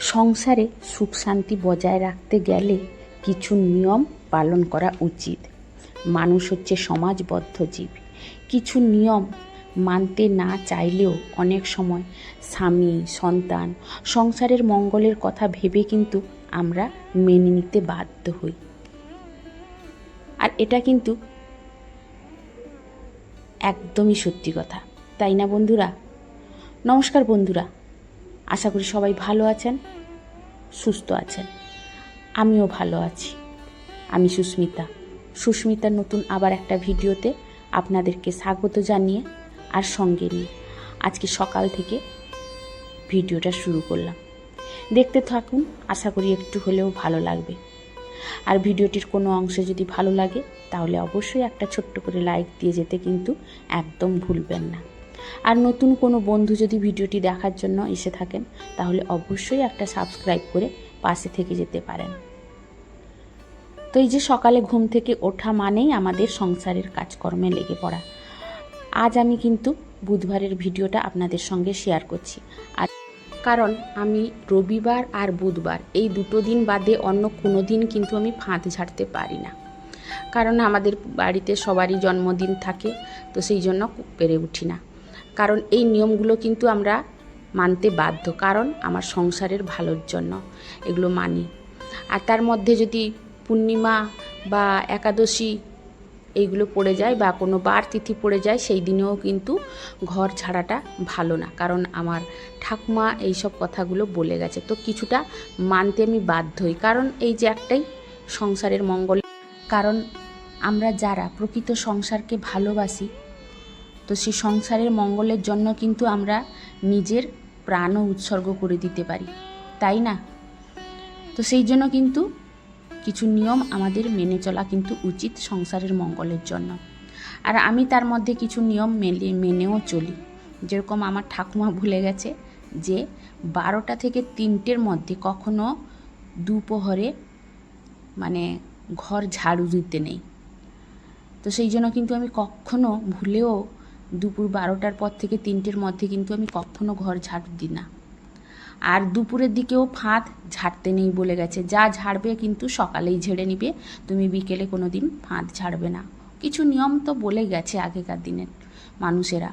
সংসারে সুখ শান্তি বজায় রাখতে গেলে কিছু নিয়ম পালন করা উচিত। মানুষ হচ্ছে সমাজবদ্ধ জীব। কিছু নিয়ম মানতে না চাইলেও অনেক সময় স্বামী, সন্তান, সংসারের মঙ্গলের কথা ভেবে কিন্তু আমরা মেনে নিতে বাধ্য হই। আর এটা কিন্তু একদমই সত্যি কথা। তাই না বন্ধুরা? নমস্কার বন্ধুরা। আশা করি সবাই ভালো আছেন, সুস্থ আছেন। আমিও ভালো আছি। আমি সুস্মিতা। সুস্মিতার নতুন আবার একটা ভিডিওতে আপনাদেরকে স্বাগত জানিয়ে আর সঙ্গে নিয়ে আজকে সকাল থেকে ভিডিওটা শুরু করলাম। দেখতে থাকুন, আশা করি একটু হলেও ভালো লাগবে। আর ভিডিওটির কোনো অংশে যদি ভালো লাগে, তাহলে অবশ্যই একটা ছোট্ট করে লাইক দিয়ে যেতে কিন্তু একদম ভুলবেন না। আর নতুন কোনো বন্ধু যদি ভিডিওটি দেখার জন্য এসে থাকেন, তাহলে অবশ্যই একটা সাবস্ক্রাইব করে পাশে থেকে যেতে পারেন। তো এই যে সকালে ঘুম থেকে ওঠা মানেই আমাদের সংসারের কাজকর্মে লেগে পড়া। আজ আমি কিন্তু বুধবারের ভিডিওটা আপনাদের সঙ্গে শেয়ার করছি। আর কারণ আমি রবিবার আর বুধবার এই দুটো দিন বাদে অন্য কোনো দিন কিন্তু আমি ফাঁদ ঝাড়তে পারি না। কারণ আমাদের বাড়িতে সবারই জন্মদিন থাকে, তো সেই জন্য পেরে উঠি না। কারণ এই নিয়মগুলো কিন্তু আমরা মানতে বাধ্য, কারণ আমার সংসারের ভালোর জন্য এগুলো মানি। আর তার মধ্যে যদি পূর্ণিমা বা একাদশী এইগুলো পড়ে যায় বা কোনো বার তিথি পড়ে যায়, সেই দিনেও কিন্তু ঘর ছাড়াটা ভালো না, কারণ আমার ঠাকুমা এইসব কথাগুলো বলে গেছে। তো কিছুটা মানতে আমি বাধ্য হই কারণ এই যে একটাই সংসারের মঙ্গল। কারণ আমরা যারা প্রকৃত সংসারকে ভালোবাসি তো সেই সংসারের মঙ্গলের জন্য কিন্তু আমরা নিজের প্রাণও উৎসর্গ করে দিতে পারি, তাই না? তো সেই জন্য কিন্তু কিছু নিয়ম আমাদের মেনে চলা কিন্তু উচিত সংসারের মঙ্গলের জন্য। আর আমি তার মধ্যে কিছু নিয়ম মেলে, মেনেও চলি। যেরকম আমার ঠাকুমা ভুলে গেছে যে, বারোটা থেকে তিনটের মধ্যে কখনো দুপোহরে মানে ঘর ঝাড়ু দিতে নেই। তো সেই জন্য কিন্তু আমি কখনো ভুলেও দুপুর বারোটার পর থেকে তিনটের মধ্যে কিন্তু আমি কখনো ঘর ঝাড়ু দিই না। আর দুপুরের দিকেও ফাঁদ ঝাড়তে নেই বলে গেছে। যা ঝাড়বে কিন্তু সকালেই ঝেড়ে নিবে। তুমি বিকেলে কোনো দিন ফাঁদ ঝাড়বে না। কিছু নিয়ম তো বলে গেছে আগেকার দিনের মানুষেরা।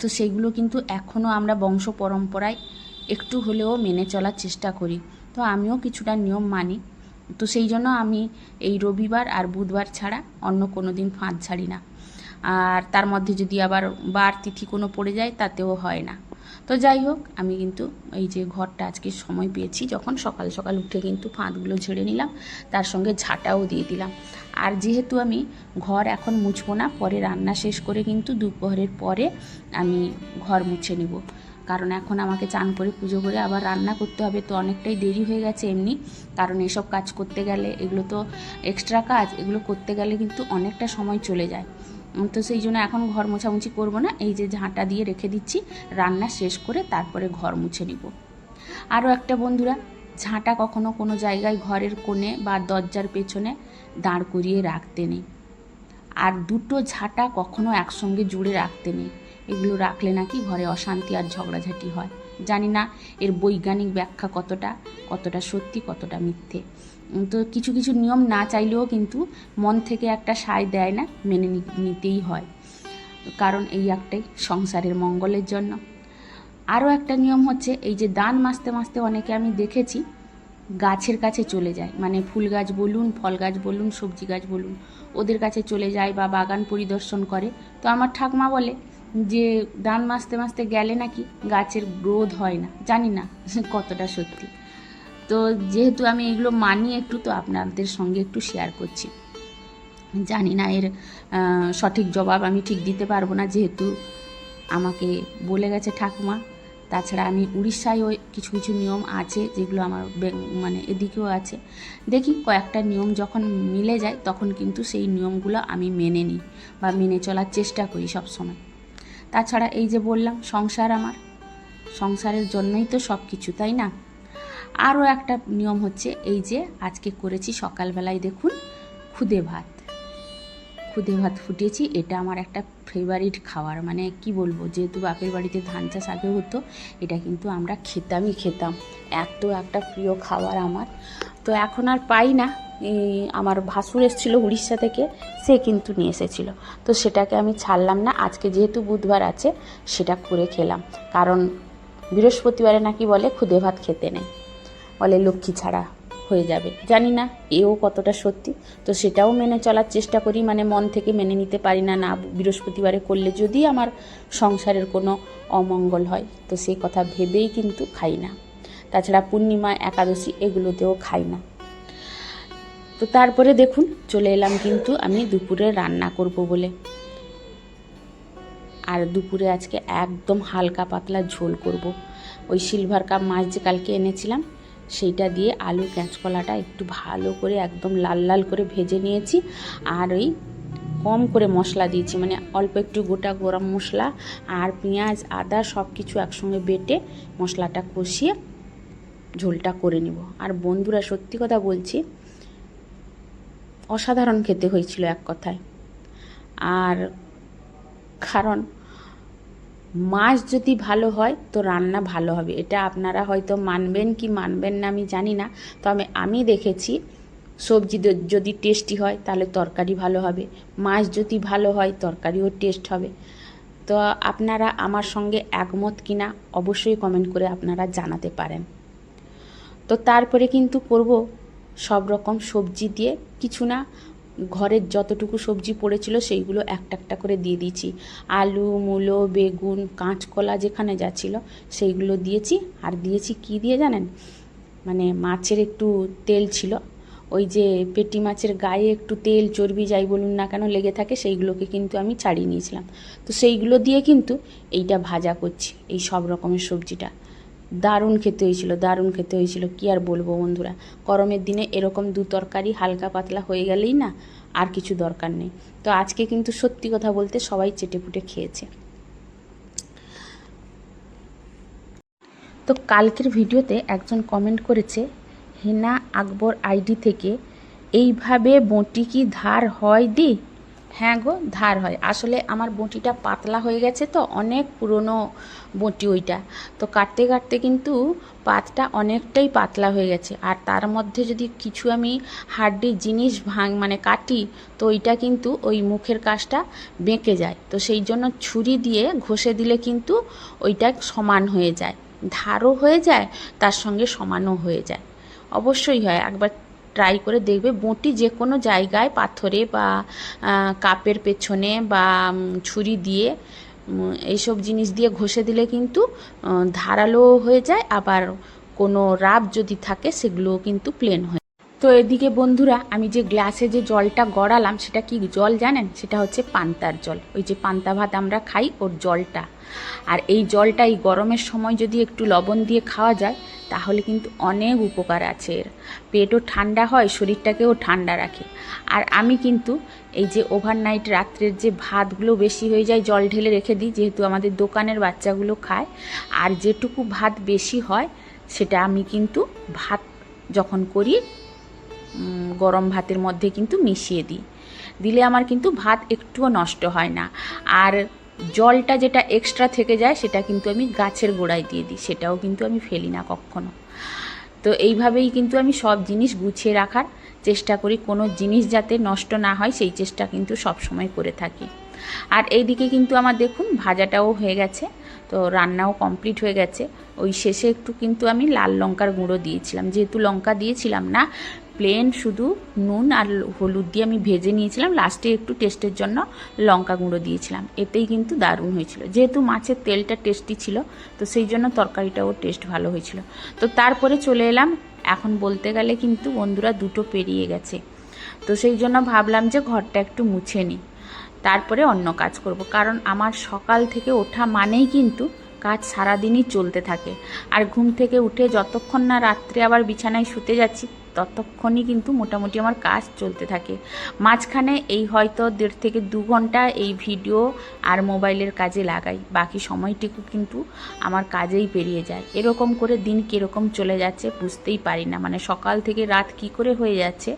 তো সেগুলো কিন্তু এখনও আমরা বংশ পরম্পরায় একটু হলেও মেনে চলার চেষ্টা করি। তো আমিও কিছুটা নিয়ম মানি। তো সেই জন্য আমি এই রবিবার আর বুধবার ছাড়া অন্য কোনো দিন ফাঁদ ছাড়ি না। আর তার মধ্যে যদি আবার বার তিথি কোনো পড়ে যায়, তাতেও হয় না। তো যাই হোক, আমি কিন্তু এই যে ঘরটা আজকে সময় পেয়েছি, যখন সকাল সকাল উঠে কিন্তু ফাঁদগুলো ঝেড়ে নিলাম, তার সঙ্গে ঝাঁটাও দিয়ে দিলাম। আর যেহেতু আমি ঘর এখন মুছবো না, পরে রান্না শেষ করে কিন্তু দুপুরের পরে আমি ঘর মুছে নিব। কারণ এখন আমাকে চান করে পুজো করে আবার রান্না করতে হবে, তো অনেকটাই দেরি হয়ে গেছে এমনি। কারণ এসব কাজ করতে গেলে, এগুলো তো এক্সট্রা কাজ, এগুলো করতে গেলে কিন্তু অনেকটা সময় চলে যায়। তো সেই জন্য এখন ঘর মোছামুছি করব না। এই যে ঝাঁটা দিয়ে রেখে দিচ্ছি, রান্না শেষ করে তারপরে ঘর মুছে নিব। আরও একটা বন্ধুরা, ঝাঁটা কখনো কোনো জায়গায় ঘরের কোণে বা দরজার পেছনে দাঁড় করিয়ে রাখতে নেই। আর দুটো ঝাঁটা কখনো একসঙ্গে জুড়ে রাখতে নেই। এগুলো রাখলে নাকি ঘরে অশান্তি আর ঝগড়াঝাটি হয়। জানি না এর বৈজ্ঞানিক ব্যাখ্যা কতটা কতটা সত্যি, কতটা মিথ্যে। তো কিছু কিছু নিয়ম না চাইলেও কিন্তু মন থেকে একটা সায় দেয় না, মেনে নিতেই হয়। কারণ এই একটাই সংসারের মঙ্গলের জন্য। আরও একটা নিয়ম হচ্ছে এই যে দান মাসতে মাসতে অনেকে আমি দেখেছি গাছের কাছে চলে যায়। মানে ফুল গাছ বলুন, ফল গাছ বলুন, সবজি গাছ বলুন, ওদের কাছে চলে যায় বা বাগান পরিদর্শন করে। তো আমার ঠাকমা বলে যে দান মাসতে মাসতে গেলে নাকি গাছের গ্রোথ হয় না। জানি না কতটা সত্যি। তো যেহেতু আমি এগুলো মানি একটু, তো আপনাদের সঙ্গে একটু শেয়ার করছি। জানি না এর সঠিক জবাব আমি ঠিক দিতে পারব না, যেহেতু আমাকে বলে গেছে ঠাকুমা। তাছাড়া আমি উড়িষ্যায়ও কিছু কিছু নিয়ম আছে যেগুলো আমার মানে এদিকেও আছে। দেখি কয়েকটা নিয়ম যখন মিলে যায়, তখন কিন্তু সেই নিয়মগুলো আমি মেনে নিই বা মেনে চলার চেষ্টা করি সব সময় তাছাড়া এই যে বললাম, সংসার আমার। সংসারের জন্যই তো সব কিছু তাই না? আরও একটা নিয়ম হচ্ছে এই যে আজকে করেছি, সকালবেলায় দেখুন খুদে ভাত। খুদে ভাত ফুটিয়েছি, এটা আমার একটা ফেভারিট খাবার। মানে কি বলব, যেহেতু বাপের বাড়িতে ধান চাষ আগে হতো, এটা কিন্তু আমরা খেতামই খেতাম। এত একটা প্রিয় খাবার আমার। তো এখন আর পাই না। আমার ভাসুর এসেছিল উড়িষ্যা থেকে, সে কিন্তু নিয়ে এসেছিল। তো সেটাকে আমি ছাড়লাম না, আজকে যেহেতু বুধবার আছে, সেটা করে খেলাম। কারণ বৃহস্পতিবারে নাকি বলে খুদে ভাত খেতে নেই। বলে লক্ষ্মী ছাড়া হয়ে যাবে। জানি না এও কতটা সত্যি, তো সেটাও মেনে চলার চেষ্টা করি মানে মন থেকে মেনে নিতে পারি না না বৃহস্পতিবারে করলে যদি আমার সংসারের কোনো অমঙ্গল হয়, তো সেই কথা ভেবেই কিন্তু খাই না। তাছাড়া পূর্ণিমা, একাদশী, এগুলোতেও খাই না। তো তারপরে দেখুন, চলে এলাম কিন্তু আমি দুপুরে রান্না করব বলে। আর দুপুরে আজকে একদম হালকা পাতলা ঝোল করব। ওই সিলভার কাপ মাছ যে কালকে এনেছিলাম, সেইটা দিয়ে আলু, কাঁচকলাটা একটু ভালো করে একদম লাল লাল করে ভেজে নিয়েছি। আর ওই কম করে মশলা দিয়েছি মানে অল্প একটু গোটা গরম মশলা আর পেঁয়াজ, আদা সব কিছু একসঙ্গে বেটে মশলাটা কষিয়ে ঝোলটা করে নিব। আর বন্ধুরা সত্যি কথা বলছি অসাধারণ খেতে হয়েছিল এক কথায়। আর কারণ, মাছ যদি ভালো হয় তো রান্না ভালো হবে। এটা আপনারা হয়তো মানবেন কি মানবেন না আমি জানি না। তবে আমি দেখেছি সবজি যদি টেস্টি হয় তাহলে তরকারি ভালো হবে। মাছ যদি ভালো হয় তরকারিও টেস্ট হবে। তো আপনারা আমার সঙ্গে একমত কিনা অবশ্যই কমেন্ট করে আপনারা জানাতে পারেন। তো তারপরে কিন্তু করব সব রকম সবজি দিয়ে কিছু না, ঘরের যতটুকু সবজি পড়েছিল সেইগুলো একটা একটা করে দিয়ে দিয়েছি। আলু, মূলো, বেগুন, কাঁচকলা যেখানে যা ছিল সেইগুলো দিয়েছি। আর দিয়েছি কি দিয়ে জানেন? মানে মাছের একটু তেল ছিল। ওই যে পেটি মাছের গায়ে একটু তেল চর্বি যাই বলুন না কেন লেগে থাকে সেইগুলোকে কিন্তু আমি ছাড়িয়ে নিয়েছিলাম। তো সেইগুলো দিয়ে কিন্তু এইটা ভাজা করছি, এই সব রকমের সবজিটা। দারুণ খেতে হয়েছিল, দারুণ খেতে হয়েছিল। কি আর বলব বন্ধুরা? গরমের দিনে এরকম দু তরকারি হালকা পাতলা হয়ে গেলেই না আর কিছু দরকার নেই। তো আজকে কিন্তু সত্যি কথা বলতে সবাই চেটেপুটে খেয়েছে। তো কালকের ভিডিওতে একজন কমেন্ট করেছে, হেনা আকবর আইডি থেকে, এইভাবে বঁটি কি ধার হয় দি? হ্যাঁ গো, ধার হয়। আসলে আমার বঁটিটা পাতলা হয়ে গেছে তো, অনেক পুরনো বঁটি ওইটা। তো কাটতে কাটতে কিন্তু পাতটা অনেকটাই পাতলা হয়ে গেছে। আর তার মধ্যে যদি কিছু আমি হাড্ডি জিনিস ভাঙ মানে কাটি, তো ওইটা কিন্তু ওই মুখের কাজটা বেঁকে যায়। তো সেই জন্য ছুরি দিয়ে ঘষে দিলে কিন্তু ওইটা সমান হয়ে যায়। ধারও হয়ে যায়, তার সঙ্গে সমানও হয়ে যায়। অবশ্যই হয়। একবার ট্রাই করে দেখবে বঁটি যে কোনো জায়গায় পাথরে বা কাপের পেছনে বা ছুরি দিয়ে এইসব জিনিস দিয়ে ঘষে দিলে কিন্তু ধারালো হয়ে যায়। আবার কোনো রাব যদি থাকে সেগুলোও কিন্তু প্লেন হয়ে তো এদিকে বন্ধুরা, আমি যে গ্লাসে যে জলটা গড়ালাম, সেটা কি জল জানেন? সেটা হচ্ছে পান্তার জল। ওই যে পান্তা ভাত আমরা খাই, ওর জলটা। আর এই জলটা এই গরমের সময় যদি একটু লবণ দিয়ে খাওয়া যায়, তাহলে কিন্তু অনেক উপকার আছে এর। পেটও ঠান্ডা হয়, শরীরটাকেও ঠান্ডা রাখে। আর আমি কিন্তু এই যে ওভারনাইট রাত্রের যে ভাতগুলো বেশি হয়ে যায়, জল ঢেলে রেখে দিই, যেহেতু আমাদের দোকানের বাচ্চাগুলো খায়, আর যেটুকু ভাত বেশি হয়, সেটা আমি কিন্তু ভাত যখন করি গরম ভাতের মধ্যে কিন্তু মিশিয়ে দিই। দিলে আমার কিন্তু ভাত একটুও নষ্ট হয় না। আর জলটা যেটা এক্সট্রা থেকে যায়, সেটা কিন্তু আমি গাছের গোড়ায় দিয়ে দিই। সেটাও কিন্তু আমি ফেলি না কখনো। তো এইভাবেই কিন্তু আমি সব জিনিস গুছিয়ে রাখার চেষ্টা করি। কোনো জিনিস যাতে নষ্ট না হয়, সেই চেষ্টা কিন্তু সব সময় করে থাকি। আর এইদিকে কিন্তু আমার দেখুন, ভাজাটাও হয়ে গেছে। তো রান্নাও কমপ্লিট হয়ে গেছে। ওই শেষে একটু কিন্তু আমি লাল লঙ্কার গুঁড়ো দিয়েছিলাম। যেহেতু লঙ্কা দিয়েছিলাম না প্লেন শুধু নুন আর হলুদ দিয়ে আমি ভেজে নিয়েছিলাম। লাস্টে একটু টেস্টের জন্য লঙ্কা গুঁড়ো দিয়েছিলাম। এতেই কিন্তু দারুণ হয়েছিল। যেহেতু মাছের তেলটা টেস্টি ছিল, তো সেই জন্য তরকারিটাও টেস্ট ভালো হয়েছিল। তো তারপরে চলে এলাম। এখন বলতে গেলে কিন্তু বন্ধুরা দুটো পেরিয়ে গেছে। তো সেই জন্য ভাবলাম যে ঘরটা একটু মুছে নিই। তারপরে অন্য কাজ করব। কারণ আমার সকাল থেকে ওঠা মানেই কিন্তু কাজ সারাদিনই চলতে থাকে। আর ঘুম থেকে উঠে যতক্ষণ না রাত্রে আবার বিছানায় শুতে যাচ্ছি ততক্ষণই কিন্তু মোটামুটি আমার কাজ চলতে থাকে। মাঝখানে এই হয়তো দেড় থেকে দু ঘণ্টা এই ভিডিও আর মোবাইলের কাজে লাগাই। বাকি সময়টুকু কিন্তু আমার কাজেই পেরিয়ে যায়। এরকম করে দিন কীরকম চলে যাচ্ছে বুঝতেই পারি না। মানে সকাল থেকে রাত কি করে হয়ে যাচ্ছে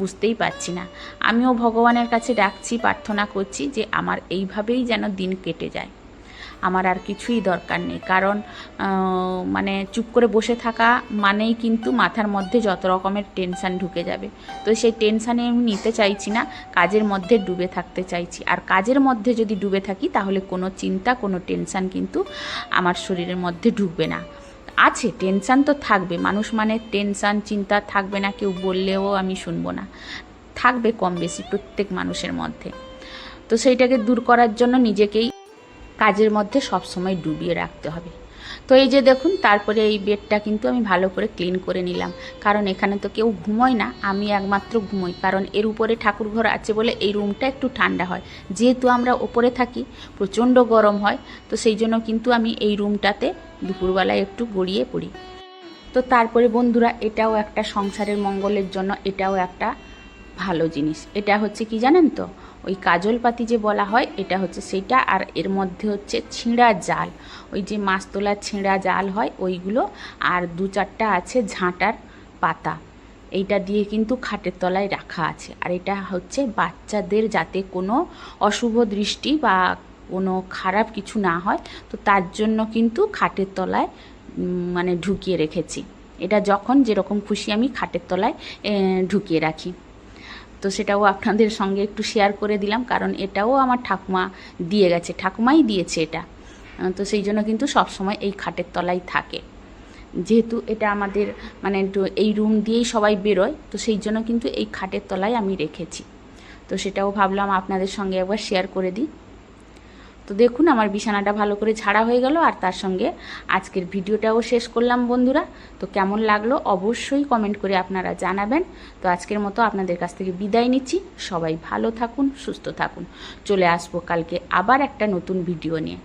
বুঝতেই পারছি না। আমিও ভগবানের কাছে ডাকছি, প্রার্থনা করছি যে আমার এইভাবেই যেন দিন কেটে যায়। আমার আর কিছুই দরকার নেই। কারণ মানে চুপ করে বসে থাকা মানেই কিন্তু মাথার মধ্যে যত রকমের টেনশান ঢুকে যাবে। তো সেই টেনশানে আমি নিতে চাইছি না, কাজের মধ্যে ডুবে থাকতে চাইছি। আর কাজের মধ্যে যদি ডুবে থাকি, তাহলে কোনো চিন্তা, কোনো টেনশান কিন্তু আমার শরীরের মধ্যে ঢুকবে না। আছে, টেনশান তো থাকবে। মানুষ মানে টেনশান, চিন্তা থাকবে না, কেউ বললেও আমি শুনব না। থাকবে কম বেশি প্রত্যেক মানুষের মধ্যে। তো সেইটাকে দূর করার জন্য নিজেকেই কাজের মধ্যে সবসময় ডুবিয়ে রাখতে হবে। তো এই যে দেখুন, তারপরে এই বেডটা কিন্তু আমি ভালো করে ক্লিন করে নিলাম। কারণ এখানে তো কেউ ঘুমোয় না, আমি একমাত্র ঘুমোই। কারণ এর উপরে ঠাকুর ঘর আছে বলে এই রুমটা একটু ঠান্ডা হয়। যেহেতু আমরা ওপরে থাকি, প্রচণ্ড গরম হয়, তো সেই জন্য কিন্তু আমি এই রুমটাতে দুপুরবেলায় একটু গড়িয়ে পড়ি। তো তারপরে বন্ধুরা, এটাও একটা সংসারের মঙ্গলের জন্য, এটাও একটা ভালো জিনিস। এটা হচ্ছে কি জানেন তো? ওই কাজল পাতি যে বলা হয়, এটা হচ্ছে সেটা, আর এর মধ্যে হচ্ছে ছিঁড়া জাল। ওই যে মাছ তোলার ছিঁড়া জাল হয়, ওইগুলো, আর দু চারটা আছে ঝাঁটার পাতা। এইটা দিয়ে কিন্তু খাটের তলায় রাখা আছে। আর এটা হচ্ছে বাচ্চাদের যাতে কোনো অশুভ দৃষ্টি বা কোনো খারাপ কিছু না হয়, তো তার জন্য কিন্তু খাটের তলায় মানে ঢুকিয়ে রেখেছি। এটা যখন যেরকম খুশি আমি খাটের তলায় ঢুকিয়ে রাখি। তো সেটাও আপনাদের সঙ্গে একটু শেয়ার করে দিলাম, কারণ এটাও আমার ঠাকুমা দিয়ে গেছে, ঠাকুমাই দিয়েছে এটা। তো সেই জন্য কিন্তু সব সময় এই খাটের তলায় থাকে। যেহেতু এটা আমাদের মানে এই রুম দিয়েই সবাই বেরোয়, তো সেই জন্য কিন্তু এই খাটের তলায় আমি রেখেছি। তো সেটাও ভাবলাম আপনাদের সঙ্গে একবার শেয়ার করে দিই। তো দেখুন, আমার বিছানাটা ভালো করে ঝাড়া হয়ে গেল আর তার সঙ্গে আজকের ভিডিওটাও শেষ করলাম বন্ধুরা। তো কেমন লাগল অবশ্যই কমেন্ট করে আপনারা জানাবেন। তো আজকের মতো আপনাদের কাছ থেকে বিদায় নিচ্ছি। সবাই ভালো থাকুন, সুস্থ থাকুন। চলে আসব কালকে আবার একটা নতুন ভিডিও নিয়ে।